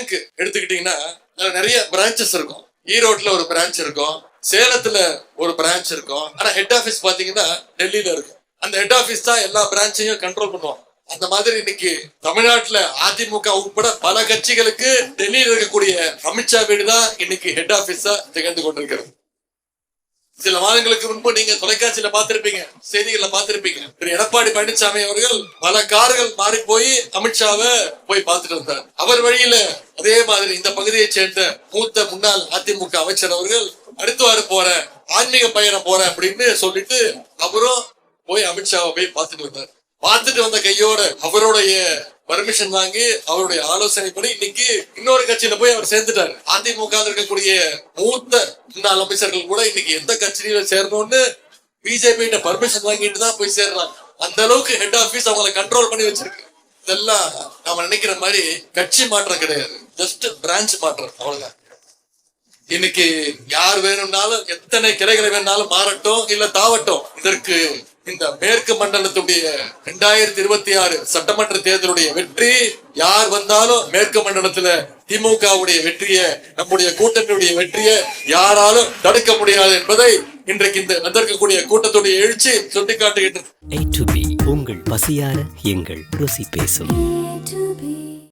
Bank எடுத்துக்கிட்டீங்கன்னா நிறைய branches இருக்கும். ஈரோட்ல ஒரு பிரான்ச் இருக்கும். சேலத்துல ஒரு பிரான்ச் இருக்கும். ஆனா ஹெட் ஆபீஸ் பாத்தீங்கன்னா டெல்லியில இருக்கும். அந்த ஹெட் ஆபீஸ் தான் எல்லா பிரான்ச்சையும் கண்ட்ரோல் பண்ணுவாங்க. அந்த மாதிரி இன்னைக்கு தமிழ்நாட்டுல அதிமுக உட்பட பல கட்சிகளுக்கு டெல்லியில் இருக்கக்கூடிய அமித்ஷா வீடு தான் இன்னைக்கு ஹெட் ஆபீஸா திகழ்ந்து கொண்டிருக்கிறது. சில மாதங்களுக்கு முன்பு நீங்க தொலைக்காட்சியில பார்த்திருப்பீங்க செய்திகள்ல பார்த்திருப்பீங்க. திரு எடப்பாடி பழனிசாமி அவர்கள் பல கார்கள் மாறி போய் அமித்ஷாவை போய் பார்த்துட்டு வந்தார். அவர் வழியில அதே மாதிரி இந்த பகுதியை சேர்ந்த மூத்த முன்னாள் அதிமுக அமைச்சர் அவர்கள் அடுத்து வாரம் போற ஆன்மீக பயணம் போற அப்படின்னு சொல்லிட்டு அவரும் போய் அமித்ஷாவை போய் பார்த்துட்டு வந்தார். பார்த்துட்டு வந்த கையோட அவருடைய பர்மிஷன் வாங்கி அவருடைய ஆலோசனைப்படி இன்னைக்கு இன்னொரு கட்சியில போய் அவர் சேர்ந்துட்டாரு. அதிமுக இருக்கக்கூடிய மூத்த முன்னாள் அமைச்சர்கள் கூட இன்னைக்கு எந்த கட்சியில சேரணும்னு பிஜேபி கிட்ட பர்மிஷன் வாங்கிட்டு தான் போய் சேர்றாங்க. அந்த அளவுக்கு ஹெட் ஆபீஸ் அவங்களை கண்ட்ரோல் பண்ணி வச்சிருக்கு. இதெல்லாம் நம்ம நினைக்கிற மாதிரி கட்சி மாற்றம் கிடையாது. ஜஸ்ட் பிரான்ச் மாற்றம். அவ்வளவுதான். இன்னைக்கு யார் வேணும்னாலும் எத்தனை கிளைகளை வேணும்னாலும் மாறட்டும் இல்ல தாவட்டும். இதற்கு இந்த மேற்கு மண்டலத்துடைய ரெண்டாயிரத்தி இருபத்தி ஆறு சட்டமன்ற தேர்தலுடைய வெற்றி யார் வந்தாலும் மேற்கு மண்டலத்துல திமுகவுடைய வெற்றியை நம்முடைய கூட்டணியுடைய வெற்றியை யாராலும் தடுக்க முடியாது என்பதை இன்றைக்கு இந்த வந்திருக்கக்கூடிய கூட்டத்துடைய எழுச்சி சுட்டிக்காட்டுகின்றது. உங்கள் பசியார எங்கள் ருசி பேசும்.